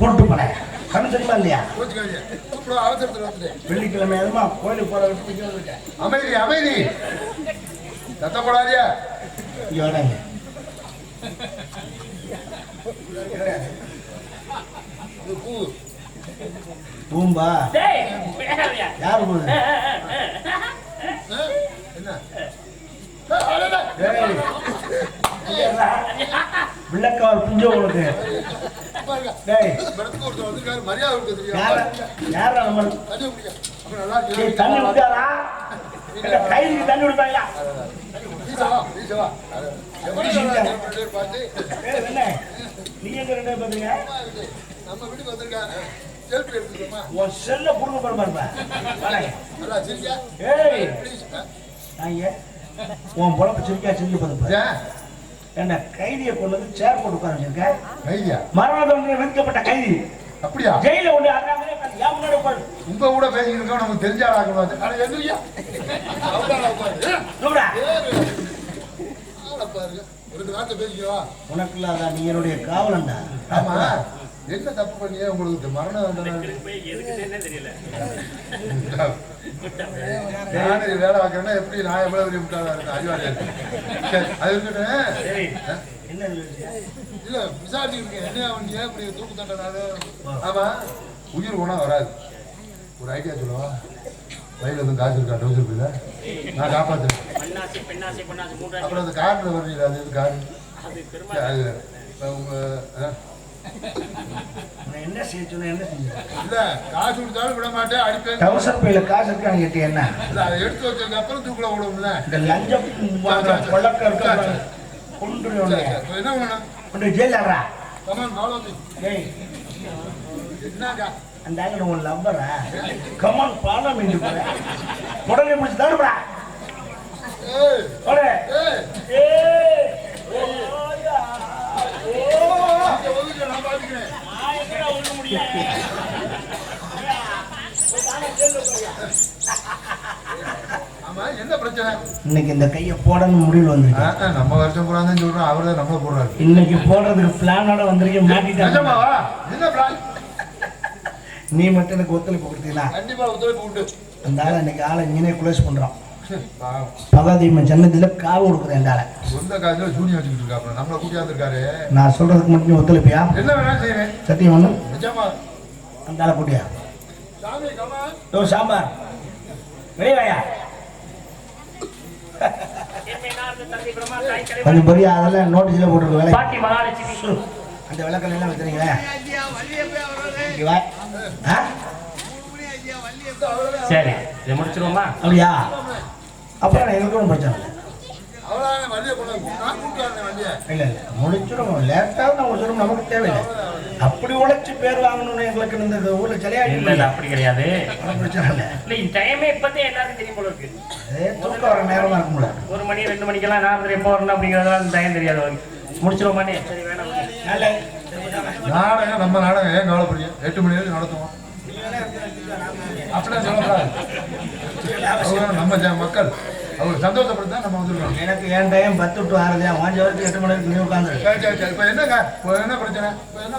கொண்டு போல. கண்ணு தெரியுமா இல்லையா. வெள்ளிக்கிழமை எதுமா கோயிலுக்கு போற அமைதி அமைதி. சத்தம் போடாதியா இங்க வராங்க இது பூ? பூம்பா? யாரு? என்ன ஆ, அடடா. டேய், விளக்கவர் புஞ்ச உங்களுக்கு பாருங்க. டேய் படத்துக்கு ஒருத்தர் வந்திருக்காரு, மரியாதை கொடுக்க தெரியும். விளக்கவர் யாரா நம்ம தண்ணி நல்லா தண்ணி கைதுக்கு தண்ணி குடிப்பாங்களா ரெண்டு நீங்க ரெண்டு பாத்தீங்க நம்ம வீட்டுக்கு வந்திருக்காங்க உன் செல்ல புடுங்க பாரு பாருப்பா நல்லா ஏய் உன் பொழப்பு சிரிக்கா சிரிக்க பாருப்பா என்ன? கைதியை கொண்டு வந்து சேர் போட்டு உட்கார வச்சிருக்க? ஐயா மரண தண்டனை விதிக்கப்பட்ட கைதி. அப்படியா? ஜெயில ஒண்ணு அண்ணாமலே ஏன் முன்னாடி உட்காரு? உங்க கூட பேசிக்கிட்டு இருக்கோம் நமக்கு தெரிஞ்ச ஆளா கூடாது ஆனா எந்திரியா உட்காரு. பாருங்க. ஒரு வார்த்தை பேசிக்கவா? உனக்கு இல்லாத? நீ என்னுடைய காவலன்டா. ஆமா. என்ன தப்பு பண்ணியே? உங்களுக்கு மரண தண்டனை போய் எதுக்குன்னே தெரியல. நானே வேலை பார்க்கறேன்னா எப்படி நான் எவ்வளவு பெரிய முட்டாளா இருக்கேன்? அறிவாளியா இருக்கேன் சரி, அது இருக்கட்டும்? இல்ல இருக்கேன் என்ன அவன் இப்படி தூக்கு தண்டனால ஆமா. உயிர் குணா வராது. ஒரு ஐடியா சொல்லுவா? வயல எதுவும் காசு இருக்கா? டவுசர் பில்ல நான் காப்பாத்துறேன். அப்புறம் அந்த கார்ல வர்றீங்க அது எது காரு? அது உங்க என்ன செய்ய சொன்ன என்ன செஞ்ச இல்ல காசு கொடுத்தாலும் விட மாட்டேன் அடிப்பேன் டவுசர் பையில காசு இருக்கான்னு கேட்டு என்ன? இல்ல அதை எடுத்து வச்சதுக்கு அப்புறம் தூக்குல விடும்ல இந்த லஞ்சம் வாங்குற கொள்ளக்க இருக்க கொண்டு சரி, உன்னை சரி. இப்ப என்ன பண்ணணும்? கொண்டு ஜெயில ஆடுறா கமான் என்னக்கா? அந்த ஆங்கில உன் லவ்வரா கமான் பாலம் உடனே ஏய். ஏய். ஏய். இன்னைக்கு இந்த கையை போடணும் வந்திருக்கேன் ஆ, நம்ம வருஷம் போறாங்கன்னு சொல்றோம் அவர் தான் நம்மள போடுறாரு. இன்னைக்கு போடுறதுக்கு பிளானோட வந்திருக்கேன் மாட்டிட்டாங்க. நிஜமாவா? என்ன பிளான் நீ மட்டும் எனக்கு ஒத்துழைப்பு கொடுத்தீங்களா? கண்டிப்பா ஒத்துழைப்பு உண்டு. அந்த ஆளை இன்னைக்கு ஆளை இங்கே குளோஸ் பண்றோம். பாவம். பகாதீமன் சன்னதியில காவு கொடுக்குறேன் ஆளை சொந்த காசுல சூனி வச்சுக்கிட்டு இருக்காப்ல நம்மள கூட்டியாந்துருக்காரு நான் சொல்றதுக்கு மட்டும் ஒத்துழைப்பியா? என்ன வேணாலும் செய்வேன் சத்தியம் ஒண்ணு நிஜமா. அந்த ஆளை கூட்டியா? ஓ சாம்பார். வெளியே வாயா. எம்மையினார்ந்த தந்தை பிரம்மா தாய் தலைவர் கொஞ்சம் பெரிய அதெல்லாம் நோட்டீஸ்ல போட்டுருக்கு வேலை பாட்டி மகாலட்சுமி. அந்த விளக்கல் எல்லாம் வச்சுருங்க இங்க வா. ஆ? சரி இதை முடிச்சிருவோமா? அப்படியா? அப்புறம் எங்களுக்கு ஒன்றும் பிரச்சனை? இல்லை நான் இல்லை இல்லை முடிச்சிடும் லேட்டாக நம்ம சொல்லும் நமக்கு தேவையில்லை. அப்படி உழைச்சி பேர் வாங்கணும்னு எங்களுக்கு இந்த ஊரில் இல்ல சரியாகி இல்ல அப்படி கிடையாது. பிரச்சனை இல்லை. இல்ல டைமே இப்பதான் எல்லாருக்கும் தெரியும் போல இருக்கு. அதே தூக்கம் வர நேரமாக இருக்கும்ல ஒரு மணி ரெண்டு மணிக்கெல்லாம் நான் எப்போ வரணும் அப்படிங்கறதெல்லாம் அந்த டைம் தெரியாது முடிச்சிருவோமானே சரி வேணாம். நல்ல நாடகம் நம்ம நாடகம் ஏன் கவலைப்படுறீங்க? எட்டு மணி வரைக்கும் நடத்துவோம். அப்படிலாம் சொல்லக்கூடாது. நம்ம ஜ- மக்கள். அவங்க சந்தோஷப்படுத்தா நம்ம வந்துருக்கோம் எனக்கு என் டைம் பத்து டு ஆறு தான் வாஞ்ச வரைக்கும் எட்டு மணி வரைக்கும் நீ உட்காந்துரு சரி சரி சரி இப்போ என்னங்க இப்போ என்ன பிரச்சனை இப்போ என்ன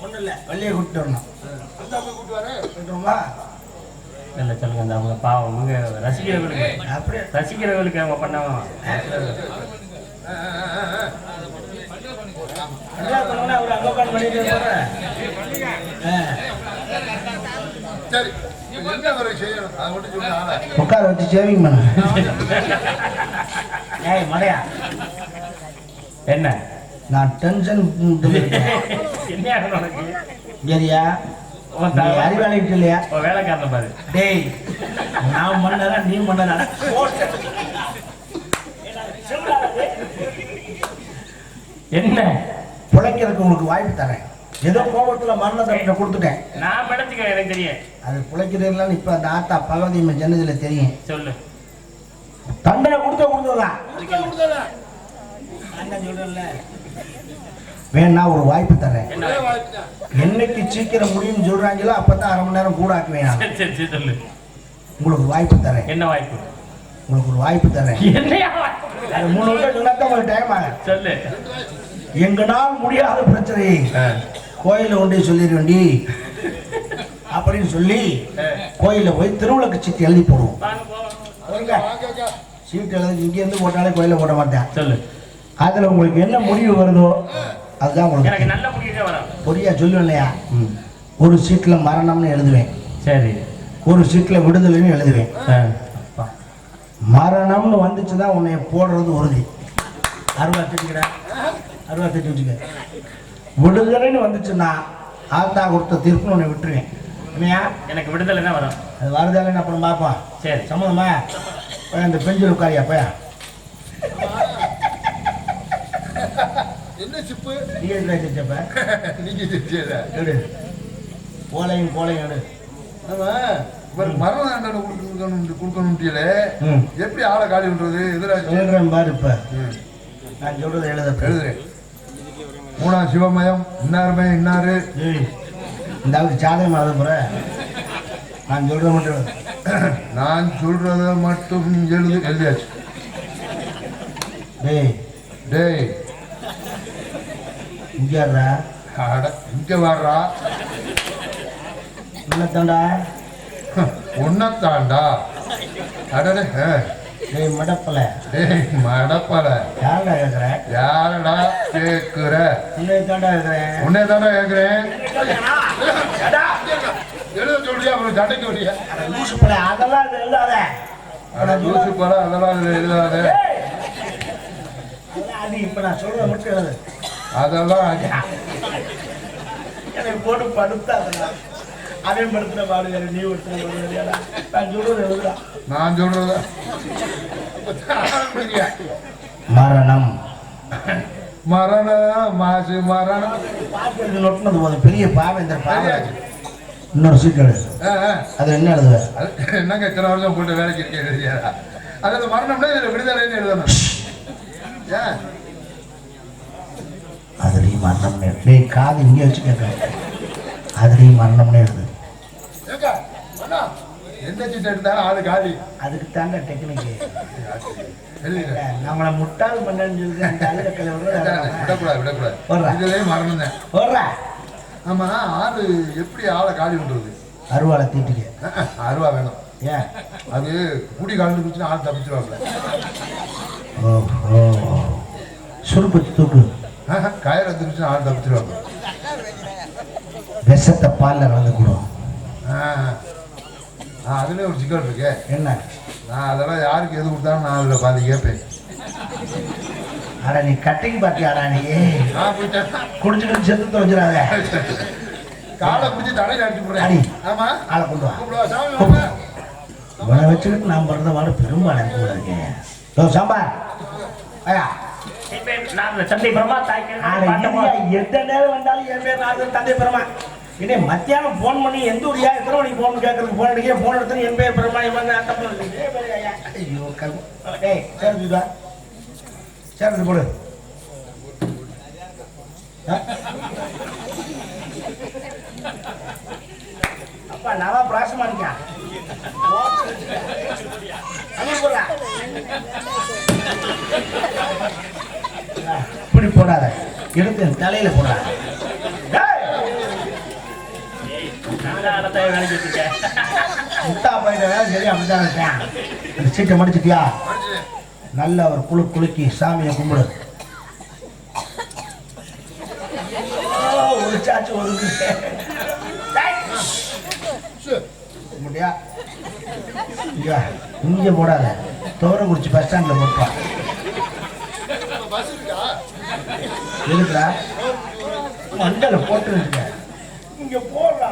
ஒன்றும் இல்லை வெளியே கூப்பிட்டு வரணும் அந்த போய் கூப்பிட்டு வரேன் கூப்பிட்டுருமா இல்ல சொல்லுங்க அந்த அவங்க பாவம் அவங்க ரசிக்கிறவர்களுக்கு அப்படியே ரசிக்கிறவர்களுக்கு அவங்க பண்ணவன் ஆ, ஆ, ஆ, ஆ. நல்லா பண்ணா அவர் அங்கே உட்காந்து பண்ணிட்டு இருப்பாரு. ஆ சரி உட்கார வச்சு சேவிங் பண்ணு. மடையா. என்ன? நான் டென்ஷன் சரியா அறிவாளிட்டு இல்லையா வேலைக்காரனை பாரு. டேய் நான் பண்ணதா நீ பண்ணதா? என்ன? பிழைக்கிறதுக்கு உங்களுக்கு வாய்ப்பு தரேன். ஏதோ கோபத்துல மரண தண்டனை கொடுத்துட்டேன். நான் படத்துக்கிறேன் எனக்கு தெரியும். அது பிழைக்கிறதுலாம் இப்ப அந்த ஆத்தா பகவதி ஜன்னதில தெரியும். சொல்லு. தண்டனை கொடுத்த சொல்றேன்ல. வேணா ஒரு வாய்ப்பு தரேன். என்ன ஒரே வாய்ப்பு? தான் என்னைக்கு சீக்கிரம் முடியும்னு சொல்றாங்களோ அப்பதான் அரை மணி நேரம் கூட ஆக்குவேன் உங்களுக்கு வாய்ப்பு தரேன். என்ன வாய்ப்பு? உங்களுக்கு ஒரு வாய்ப்பு தரேன். மூணு வருஷம் சொன்னா உங்களுக்கு டைம் ஆகும் சொல்லு. எங்கனால் முடியாத பிரச்சனை கோயில கொண்டே சொல்லிடுவேண்டி அப்படின்னு சொல்லி கோயில போய் திருவிளக்கு சீட்டு எழுதி போடுவோம்? சீட்டு எழுதி இங்க இருந்து போட்டாலே கோயில போட மாட்டேன். சொல்லு. அதுல உங்களுக்கு என்ன முடிவு வருதோ அதுதான் உங்களுக்கு நல்ல பொரியா சொல்லுவேன் இல்லையா? ஒரு சீட்ல மரணம்னு எழுதுவேன். சரி. ஒரு சீட்ல விடுதலைன்னு எழுதுவேன். மரணம்னு வந்துச்சுன்னா உன்னை போடுறது உறுதி. அருவா தட்டிக்கிட. அருவா தட்டி வச்சுக்க. விடுதலைன்னு வந்துச்சுன்னா ஆத்தா கொடுத்த தீர்ப்புன்னு உன்னை விட்டுருவேன். இல்லையா எனக்கு விடுதலை தான் வரும். அது வருதாலேன்னு அப்புறம் பார்ப்போம் சரி. சம்மதமா? போய் அந்த பெஞ்சில் உட்காரியா போயா? என்ன சிப்பு? நீ எதுல வச்சப்ப நீங்க செஞ்சதா? எடு. கோலையும் கோலையும் எடு. ஆமா. இவர் மரண தண்டனை கொடுக்கணும் கொடுக்கணும்ட்டியல. ம். எப்படி ஆளை காலி பண்றது? எதிராக பாரு இப்ப. நான் சொல்றதை எழுத எழுதுறேன். மூணாம் சிவமயம் இன்னாருமே இன்னாரு. இந்த ஆளுக்கு சாதகம் எழுத நான் சொல்றதை மட்டும் நான் சொல்றத மட்டும் எழுது. எழுதியாச்சு. டேய் டேய். இங்கேறா அட இங்க வர்றா என்னத்தாண்டா ஒன்னத்தாண்டா அடடே. டேய் மடப்பல. டேய் மடப்பல. யாரடா கேட்குற யாரடா கேக்குற? உன்னை தாண்டா கேட்குறேன் உன்னே தானே கேக்குறேன் எழுத சொல்றியா? அப்புறம் சண்டைக்கு வரியா? லூசு பல அதெல்லாம் எழுதாத. அட லூசு பல அதெல்லாம் அதுல எழுதாத. அது இப்போ நான் சொல்றதை மட்டும் எழுது. அதெல்லாம் எனக்கு போட்டு படுத்தா அதெல்லாம். அவன் படுத்துற பாடு வேறு நீ ஒருத்தர நான் சொல்றது எழுதுடா நான் சொல்றத மரணம் மரண மாசு மரணம் பாட்டு நொட்டினது போதும் பெரிய பாவை இந்த பாவை சரியாச்சு. இன்னொரு சீட் எழுது. அது என்ன எழுதுவ அது என்னங்க இத்தனை வருஷம் போட்டு வேலைக்கு இருக்கேன் அதாவது மரணம்னா இதுல விடுதலைன்னு எழுதணும் ஏன் அதுலேயும் மரணம்னு காது இங்கே வச்சு கேட்குறேன் அதுலேயும் மரணம்னு எழுது எந்த சீட் எடுத்தாலும் ஆளு காலி. அதுக்கு தாங்க டெக்னிக்கு. நம்மளை முட்டாள் பண்ணன்னு சொல்லி அந்த கலை விடக்கூடாது விடக்கூடாது. இதுலயும் மரணம் தான். வர்றா ஆமா ஆளு எப்படி ஆளை காலி பண்றது? அருவாளை தீட்டிக்க. அருவா வேணும். ஏன்? அது குடி காலிட்டு குடிச்சுன்னா ஆள் தப்பிச்சிருவாப்ல. ஓ ஓ சுருப்பு தூக்கு. கயிறு வந்துருச்சுன்னா ஆள் தப்பிச்சிருவாப்ல. விஷத்தை பாலில் கலந்து கொடும் அதுல ஒரு சிக்கல் இருக்கே. என்ன? நான் அதெல்லாம் யாருக்கு எது கொடுத்தாலும் நான் அதில் பாதி கேட்பேன். அட நீ கட்டைக்கு பாத்தியாடா நீ? நான் குடிச்சுக்கிட்டு செத்து தொலைச்சிடாத காலை பிடிச்சி தலையில அடிச்சு அடி. போடுறேன் ஆமா? ஆளை கொண்டு வா. இவனை வச்சுக்கிட்டு நான் பிறந்த வாழ பெரும்பாலும் எனக்கு கூட இருக்கேன் ஓ சாம்பார். ஐயா. நான் சந்தை பிரமா தாய்க்கு ஆட எந்த நேரம் வந்தாலும் என் பேர் ராஜன் தந்தை பெருமா இதே மத்தியானம் ஃபோன் பண்ணி எந்த ஊரியா எத்தனை மணிக்கு ஃபோன் கேட்கறதுக்கு ஃபோன் அடிக்க ஃபோன் எடுத்து என் பேர் பெருமா இவன் அட்டம் ஐயோ கருமம் டேய் சேர்ந்துடா சேர்ந்து போடு. அப்பா நல்லா பிராசமா இருக்கேன். இப்படி போடாத. எடுத்து தலையில போடாத நான் வேலைக்கு வச்சிருக்கேன் முட்டா பையன் வேலை சரி அப்படிதான் இருக்கேன். இந்த சீட்டை மடிச்சிட்டியா? நல்ல ஒரு குழு குலுக்கி சாமியை கும்பிடு. ஒரு சாச்சு ஒதுக்கு. முடியா இங்க இங்க போடாத. தோரங்குறிச்சி பஸ் ஸ்டாண்டில் போட்டான் பஸ் இருக்கா மண்டல போட்டு வச்சுக்க இங்க போடா.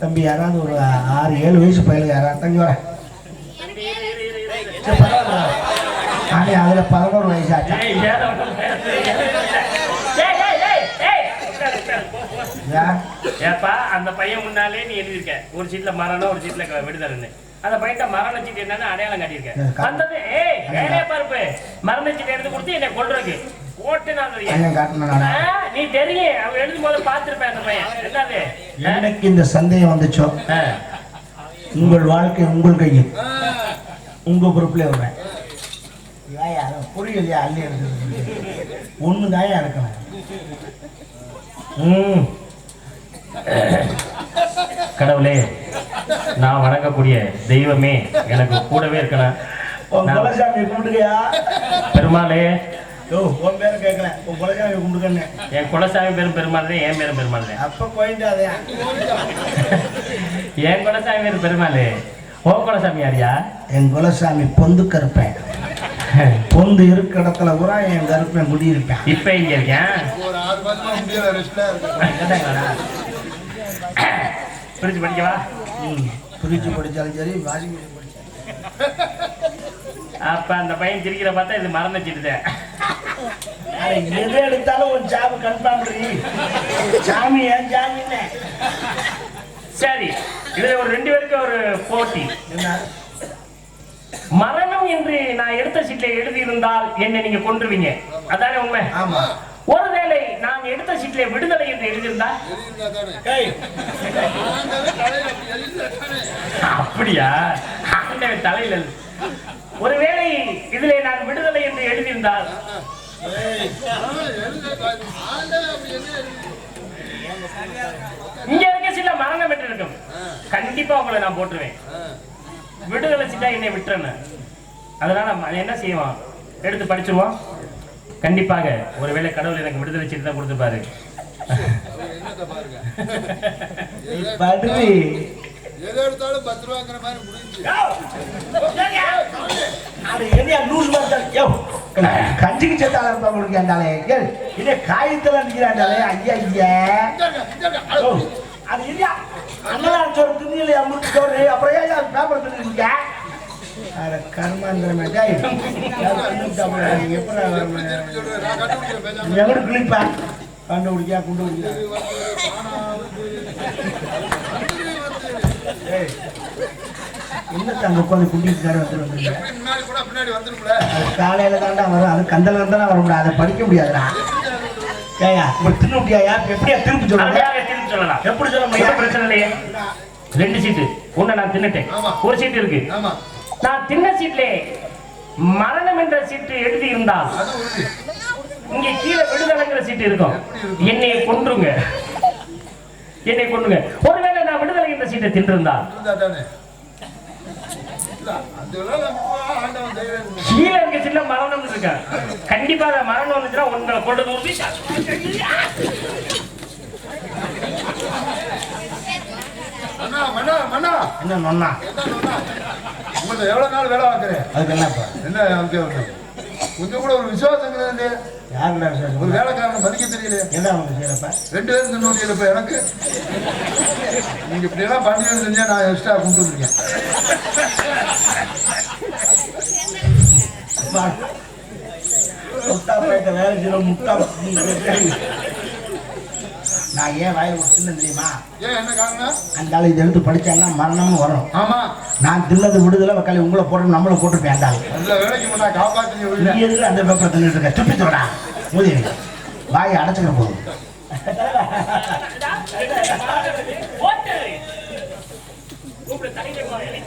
தம்பி யாராவது ஒரு ஆறு ஏழு வயசு பையலுக்கு யாராவது தங்கி வர. சரி, பரவாயில்ல. ஆனே அதுல பதினோரு வயசு ஆச்சா? ஏப்பா அந்த பையன் முன்னாலே நீ எழுதியிருக்க. ஒரு சீட்ல மரணம் ஒரு சீட்ல விடுதலைன்னு அந்த பையன்ட்ட மரண சீட்டு என்னன்னு அடையாளம் காட்டியிருக்க. வந்தது. ஏய் வேலையே பருப்பு. மரண சீட்டு எடுத்து கொடுத்து என்னை கொள்றதுக்கு நீ. தெரியும் அவன் எழுதும் போது பார்த்திருப்பேன் அந்த பையன். என்னது? ஆ? என்னைக்கு இந்த சந்தேகம் வந்துச்சோ. உங்கள் வாழ்க்கை உங்கள் கையில். உங்க பொறுப்புல ஏயா புரியலையா அள்ளி எடுத்து ஒன்று தாயா இருக்கணும். ம். கடவுளே நான் வணங்கக்கூடிய தெய்வமே எனக்கு கூடவே இருக்கணும். பெருமாளே யோ உன் பேரை கேட்கல உன் குலசாமி கும்பிட்டுக்கன்னு என் குலசாமி பேரும் பெருமாள் தான் என் பேரும் பெருமாள் தான் அப்ப கோயந்தாதையா என் குலசாமி பேரும் பெருமாள். ஓ குலசாமி யாரியா? என் குலசாமி பொந்து கருப்பேன். பொந்து இருக்க இடத்துல பூரா என் கருப்பேன் குடியிருப்பேன். இப்ப இங்க இருக்கேன். பிரிச்சு படிக்கவா பிரிச்சு படித்தாலும் சரி மிஷின் படித்தாலும் அப்ப அந்த பையன் சிரிக்கிற பார்த்தா இது மறந்துச்சுட்டுதேன் எது எடுத்தாலும் ஒரு ஜாப் கன்ஃபார்ம் சாமி ஏன் சாமின்னு சரி இதுல ஒரு ரெண்டு பேருக்கு ஒரு போட்டி. மரணம் என்று நான் எடுத்த சீட்ல எழுதி இருந்தால் என்னை நீங்க கொன்றுவீங்க. அதானே உண்மை? ஆமா. ஒருவேளை நான் எடுத்த சீட்ல விடுதலை என்று எழுதியிருந்தா அப்படியா? தலையில. ஒருவேளை இதிலே நான் விடுதலை என்று எழுதியிருந்தால்? இங்க இருக்க சில மரணம் என்று இருக்கும். கண்டிப்பா உங்களை நான் போட்டுருவேன் விடுதலை சீட்டா என்னை விட்டுறேன்னு. அதனால என்ன செய்வோம் எடுத்து படிச்சிருவோம் கண்டிப்பாக ஒருவேளை கடவுள் எனக்கு விடுதலை சீட்டு தான் கொடுத்துருப்பாரு எதை எடுத்தாலும் பத்து ரூபாங்கிற மாதிரி முடிஞ்சு கஞ்சிக்கு சேர்த்தால இருப்பா உங்களுக்கு ஏண்டாலே இதே காயத்துல நிக்கிறாண்டாலே ஐயா ஐயா. அது இல்லையா? அண்ணன் சோறு திண்ணில அமுக்கு சோறு. அப்புறம் ஏன் பேப்பர் தின்னுருக்க அட கர்மாந்திரமே டேய். எப்படி எங்கடு கண்டுபிடிக்கா குண்டு இது வந்து பானாவது, மந்திரி அங்க உட்காந்து வந்துருவாங்க காலையில தாண்டா வரும். அது கந்தல இருந்தா வர முடியாது. அதை படிக்க முடியாதுடா. ஏயா இப்ப தின்னு முடியாயா எப்படியா திருப்பி சொல்லுங்க அப்படியாக திருப்பி சொல்லலாம். எப்படி சொல்ல பிரச்சனை இல்லையே? ரெண்டு சீட்டு. ஒண்ணு நான் தின்னுட்டேன். ஒரு சீட்டு இருக்கு. ஆமா. நான் தின்ன சீட்லே மரணம் என்ற சீட்டு எழுதி இருந்தால் இங்க கீழே விடுதலைங்கிற சீட்டு இருக்கும்? என்னை கொன்றுங்க. என்னை கொன்றுங்க. ஒருவேளை என்ற சீட்டை தின்றிருந்தால் இருந்தா தானே இல்ல அதெல்லாம் நம்ம ஆண்டவன் தைரியம் கொடுக்கும். கீழே இருக்க சின்ன மரணம் இருக்கேன் கண்டிப்பா அந்த மரணம் வந்துச்சுன்னா உங்களை கொண்டு மன்னா என்ன நொன்னா உங்கள்ட்ட எவ்வளவு நாள் வேலை பார்க்குறேன்? அதுக்கு என்னப்பா? என்ன கொஞ்சம் கூட ஒரு விசுவாசம் யாருடா ஒரு வேலைக்காரனை மதிக்க தெரியலையே. என்ன அவங்க ரெண்டு பேரும் தின்னு இப்ப எனக்கு? நீங்க இப்படி எல்லாம் பண்ணி செஞ்சா நான் எக்ஸ்ட்ரா கொண்டு வந்திருக்கேன். முட்டா வேலை செய்யற முட்டா. நான் ஏன் வாயை விட்டுன்னு தெரியுமா? ஏன் என்ன காரணம் அந்த ஆளு இதை எடுத்து படிச்சாங்கன்னா மரணமும் வரும். ஆமா. நான் தின்னது விடுதலை வக்காலி உங்களை போட்டு நம்மளை போட்டுருப்பேன் அந்த ஆளு அந்த நீ எதுக்கு பேப்பரை தின்னுட்டு இருக்க? துப்பி சொல்லடா மூதி வாயை அடைச்சுக்கிற போதும் கூப்பிடு வாங்க